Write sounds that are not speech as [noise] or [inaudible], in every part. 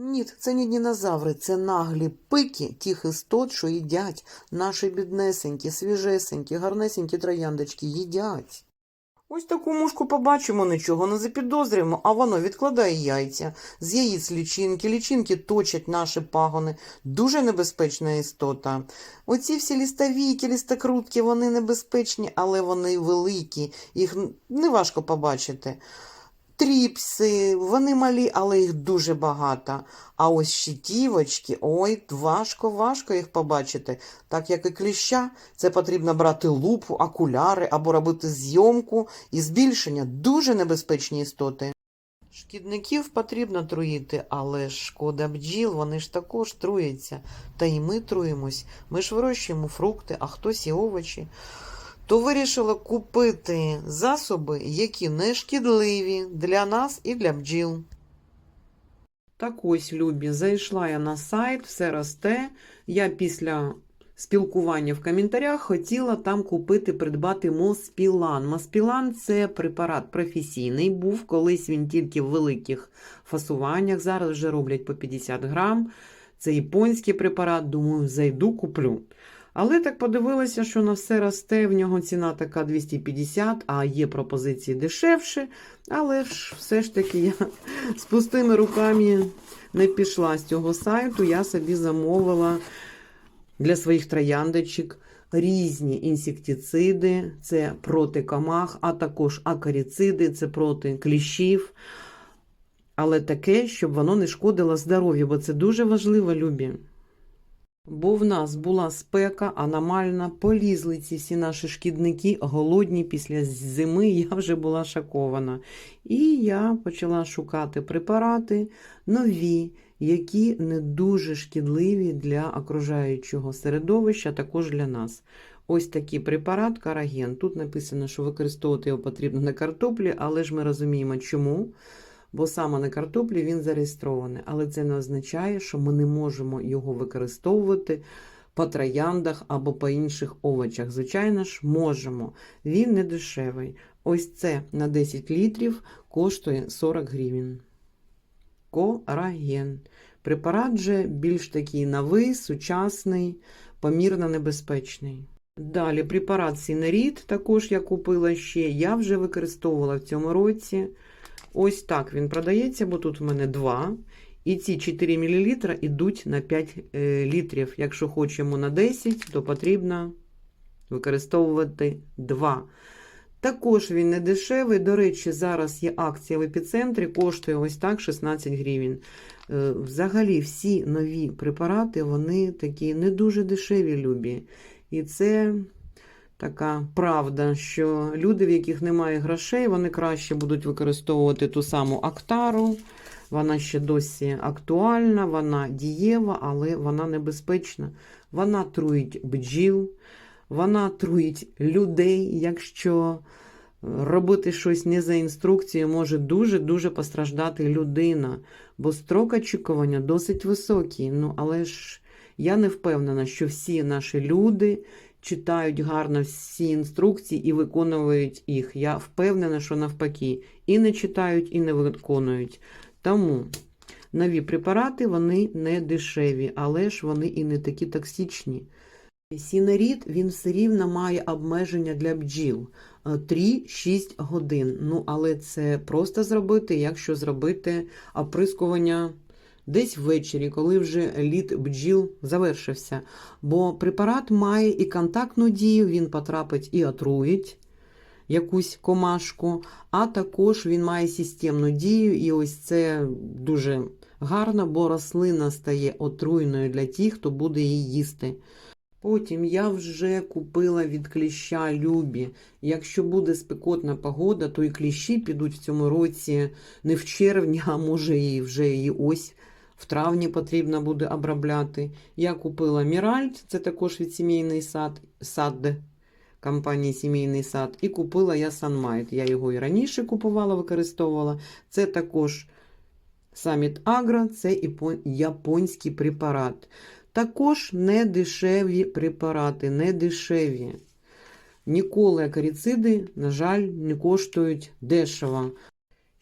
Ні, це не динозаври, це наглі пики тих істот, що їдять. Наші біднесенькі, свіжесенькі, гарнесенькі трояндочки їдять. Ось таку мушку побачимо, нічого не запідозрюємо, а воно відкладає яйця. З яїць лічинки, лічинки точать наші пагони. Дуже небезпечна істота. Оці всі лістовійки, лістокрутки, вони небезпечні, але вони великі, їх неважко побачити. Тріпси, вони малі, але їх дуже багато. А ось щитівочки, ой, важко, важко їх побачити. Так як і кліща, це потрібно брати лупу, окуляри або робити зйомку і збільшення. Дуже небезпечні істоти. Шкідників потрібно труїти, але шкода бджіл, вони ж також труяться. Та й ми труїмось. Ми ж вирощуємо фрукти, а хтось і овочі то вирішила купити засоби, які не шкідливі для нас і для бджіл. Так ось, Любі, зайшла я на сайт, все росте. Я після спілкування в коментарях хотіла там купити, придбати Моспілан. Моспілан це препарат професійний. Був колись він тільки в великих фасуваннях. Зараз вже роблять по 50 грам. Це японський препарат. Думаю, зайду, куплю. Але так подивилася, що на все росте, в нього ціна така 250, а є пропозиції дешевше. Але ж все ж таки я з пустими руками не пішла з цього сайту. Я собі замовила для своїх трояндочок різні інсектициди, це проти комах, а також акаріциди, це проти кліщів. Але таке, щоб воно не шкодило здоров'ю, бо це дуже важливо, любі. Бо в нас була спека аномальна, полізли ці всі наші шкідники, голодні після зими, [laughs] я вже була шокована. І я почала шукати препарати нові, які не дуже шкідливі для окружаючого середовища, також для нас. Ось такий препарат караген. Тут написано, що використовувати його потрібно на картоплі, але ж ми розуміємо, чому бо саме на картоплі він зареєстрований. Але це не означає, що ми не можемо його використовувати по трояндах або по інших овочах. Звичайно ж, можемо. Він не дешевий. Ось це на 10 літрів коштує 40 гривень. Кораген. Препарат же більш такий новий, сучасний, помірно небезпечний. Далі препарат Сінеріт, також я купила ще, я вже використовувала в цьому році. Ось так він продається, бо тут в мене 2. І ці 4 мл йдуть на 5 е, літрів. Якщо хочемо на 10, то потрібно використовувати 2. Також він не дешевий. До речі, зараз є акція в епіцентрі, коштує ось так 16 гривень. Е, Взагалі, всі нові препарати, вони такі не дуже дешеві, любі. І це така правда, що люди, в яких немає грошей, вони краще будуть використовувати ту саму актару. Вона ще досі актуальна, вона дієва, але вона небезпечна. Вона труїть бджіл, вона труїть людей. Якщо робити щось не за інструкцією, може дуже-дуже постраждати людина, бо строк очікування досить високий. Ну, але ж я не впевнена, що всі наші люди читають гарно всі інструкції і виконують їх. Я впевнена, що навпаки, і не читають, і не виконують. Тому нові препарати вони не дешеві, але ж вони і не такі токсичні. Сінерід, він все рівно має обмеження для бджіл 3-6 годин. Ну, але це просто зробити, якщо зробити оприскування десь ввечері, коли вже лід бджіл завершився. Бо препарат має і контактну дію, він потрапить і отруїть якусь комашку, а також він має системну дію, і ось це дуже гарно, бо рослина стає отруйною для тих, хто буде її їсти. Потім я вже купила від кліща Любі. Якщо буде спекотна погода, то і кліщі підуть в цьому році не в червні, а може і вже і ось в травні потрібно буде обробляти. Я купила Міральд, це також від сімейний сад, сад компанії Сімейний сад. І купила я Санмайт. Я його і раніше купувала, використовувала. Це також Саміт Агро, це японський препарат. Також не дешеві препарати, не дешеві. Ніколи акаріциди, на жаль, не коштують дешево.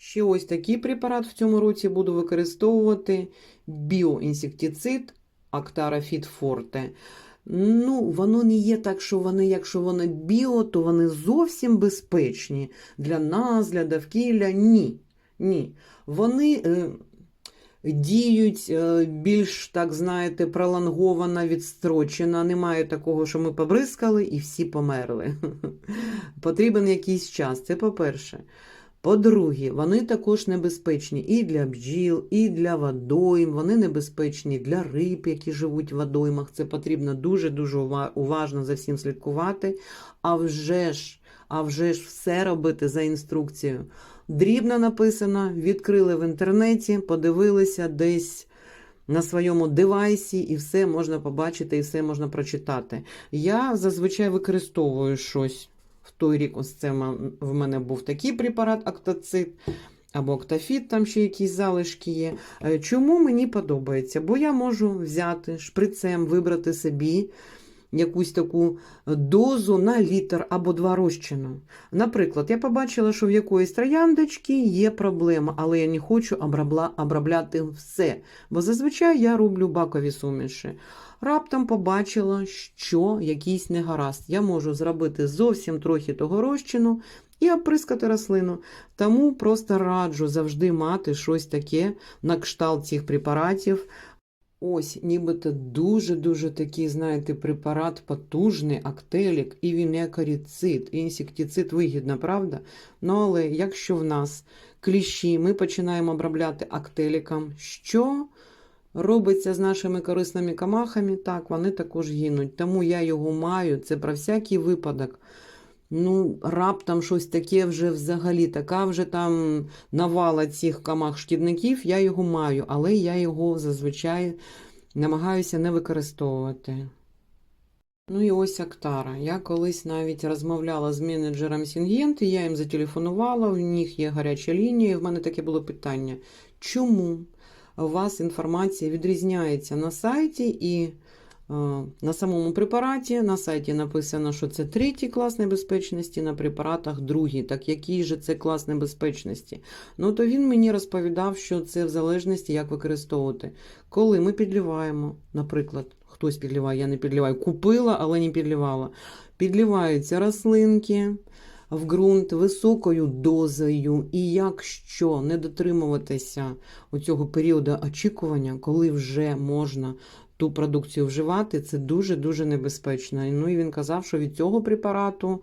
Ще ось такий препарат в цьому році буду використовувати біоінсектицид Актара Forte. Ну, воно не є так, що вони, якщо вони біо, то вони зовсім безпечні для нас, для довкілля. Ні. Ні. Вони е, діють е, більш, так знаєте, пролонговано, відстрочено. Немає такого, що ми побризкали і всі померли. [laughs] Потрібен якийсь час. Це по-перше. По-друге, вони також небезпечні і для бджіл, і для водойм. Вони небезпечні для риб, які живуть в водоймах. Це потрібно дуже-дуже уважно за всім слідкувати. А вже ж, а вже ж все робити за інструкцією. Дрібно написано, відкрили в інтернеті, подивилися десь на своєму девайсі, і все можна побачити, і все можна прочитати. Я зазвичай використовую щось. В той рік ось це в мене був такий препарат Актоцит або октафіт, там ще якісь залишки є. Е, Чому мені подобається? Бо я можу взяти шприцем, вибрати собі якусь таку дозу на літр або два розчину. Наприклад, я побачила, що в якоїсь трояндочки є проблема, але я не хочу обробляти все, бо зазвичай я роблю бакові суміші. Раптом побачила, що якийсь негаразд. Я можу зробити зовсім трохи того розчину і оприскати рослину. Тому просто раджу завжди мати щось таке на кшталт цих препаратів. Ось, нібито дуже-дуже такий, знаєте, препарат потужний, актелік, і він і акаріцид, і інсектицид вигідно, правда? Ну, але якщо в нас кліщі, ми починаємо обробляти актеліком, що робиться з нашими корисними камахами? Так, вони також гинуть. Тому я його маю, це про всякий випадок. Ну, раптом щось таке вже взагалі, така вже там навала цих камах шкідників, я його маю, але я його зазвичай намагаюся не використовувати. Ну і ось Актара. Я колись навіть розмовляла з менеджером Сінгент, і я їм зателефонувала, у них є гаряча лінія, і в мене таке було питання. Чому у вас інформація відрізняється на сайті і на самому препараті? На сайті написано, що це третій клас небезпечності, на препаратах другий. Так який же це клас небезпечності? Ну то він мені розповідав, що це в залежності, як використовувати. Коли ми підліваємо, наприклад, хтось підліває, я не підліваю, купила, але не підлівала. Підліваються рослинки в ґрунт високою дозою, і якщо не дотримуватися у цього періоду очікування, коли вже можна ту продукцію вживати, це дуже-дуже небезпечно. Ну і він казав, що від цього препарату.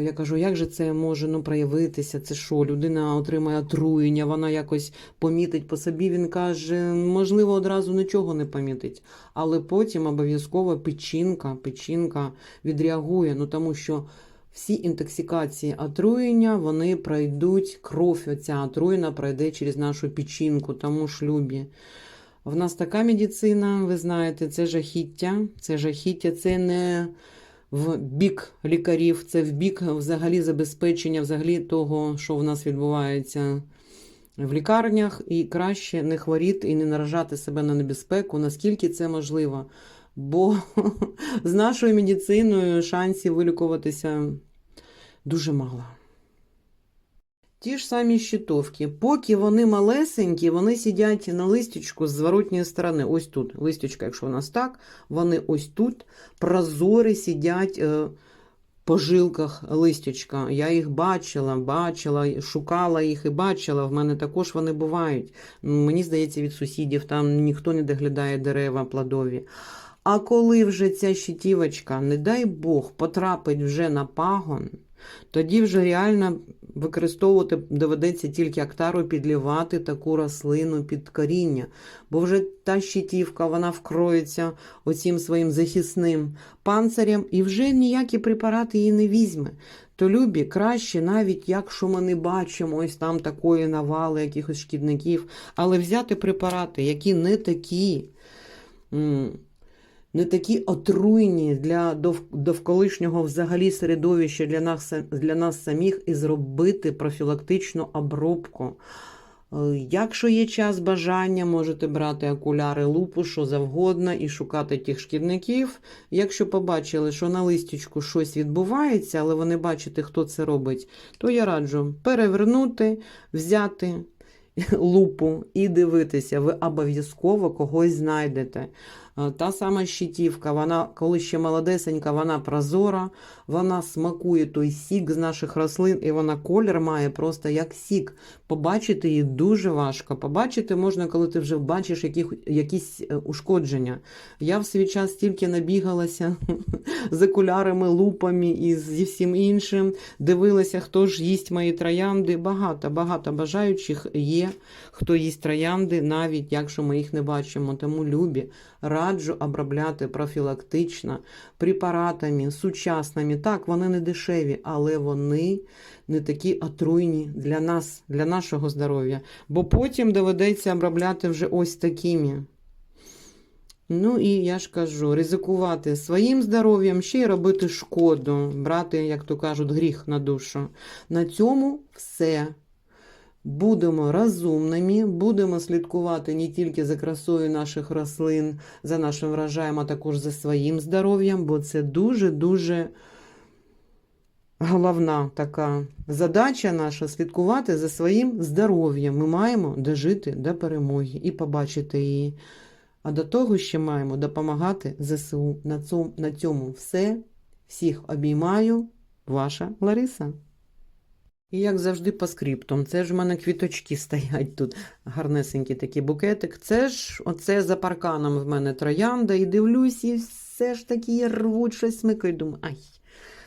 Я кажу, як же це може ну, проявитися? Це що? Людина отримає отруєння, вона якось помітить по собі. Він каже, можливо, одразу нічого не помітить, але потім обов'язково печінка, печінка відреагує, ну тому що всі інтоксикації отруєння, вони пройдуть, кров оця отруєна пройде через нашу печінку, тому шлюбі. В нас така медицина, ви знаєте, це жахіття, це жахіття, це не в бік лікарів, це в бік взагалі забезпечення взагалі того, що в нас відбувається в лікарнях, і краще не хворіти і не наражати себе на небезпеку, наскільки це можливо. Бо [laughs] з нашою медициною шансів вилікуватися дуже мало. Ті ж самі щитовки. Поки вони малесенькі, вони сидять на листячку з зворотньої сторони. Ось тут. Листячка, якщо у нас так, вони ось тут прозорі сидять е, по жилках листячка. Я їх бачила, бачила, шукала їх і бачила. В мене також вони бувають. Мені здається, від сусідів там ніхто не доглядає дерева плодові. А коли вже ця щитівочка, не дай Бог, потрапить вже на пагон, тоді вже реально використовувати доведеться тільки актару підлівати таку рослину під коріння, бо вже та щитівка вона вкроється оцім своїм захисним панцирем і вже ніякі препарати її не візьме. То любі краще, навіть якщо ми не бачимо ось там такої навали якихось шкідників, але взяти препарати, які не такі. Не такі отруйні для довколишнього взагалі середовища для нас, для нас самих і зробити профілактичну обробку. Е, Якщо є час бажання, можете брати окуляри, лупу, що завгодно, і шукати тих шкідників. Якщо побачили, що на листічку щось відбувається, але ви не бачите, хто це робить, то я раджу перевернути, взяти [laughs] лупу і дивитися. Ви обов'язково когось знайдете. Та сама щитівка, вона, коли ще молодесенька, вона прозора, вона смакує той сік з наших рослин, і вона колір має просто як сік. Побачити її дуже важко. Побачити можна, коли ти вже бачиш яких, якісь е, ушкодження. Я в свій час тільки набігалася [laughs] з окулярами, лупами і зі всім іншим. Дивилася, хто ж їсть мої троянди. Багато, багато бажаючих є, хто їсть троянди, навіть якщо ми їх не бачимо. Тому любі, раджу обробляти профілактично препаратами сучасними. Так, вони не дешеві, але вони не такі отруйні для нас, для нашого здоров'я. Бо потім доведеться обробляти вже ось такими. Ну і я ж кажу, ризикувати своїм здоров'ям, ще й робити шкоду, брати, як то кажуть, гріх на душу. На цьому все. Будемо розумними, будемо слідкувати не тільки за красою наших рослин, за нашим врожаєм, а також за своїм здоров'ям, бо це дуже-дуже головна така задача наша слідкувати за своїм здоров'ям. Ми маємо дожити до перемоги і побачити її. А до того ще маємо допомагати ЗСУ. На цьому, все. Всіх обіймаю. Ваша Лариса. І як завжди по скриптам. Це ж в мене квіточки [laughs] стоять тут. Гарнесенький такий букетик. Це ж оце за парканом в мене троянда. І дивлюсь, і все ж таки рвуть щось смикають. Думаю, ай.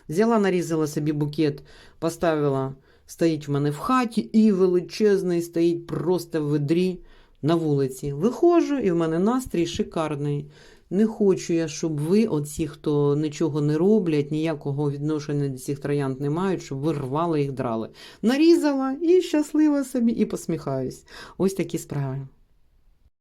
Взяла, нарізала собі букет, поставила, стоїть в мене в хаті, і величезний стоїть просто в ведрі на вулиці. Виходжу, і в мене настрій шикарний. Не хочу я, щоб ви, оці, хто нічого не роблять, ніякого відношення до цих троянд не мають, щоб ви рвали їх драли. Нарізала і щаслива собі, і посміхаюсь. Ось такі справи.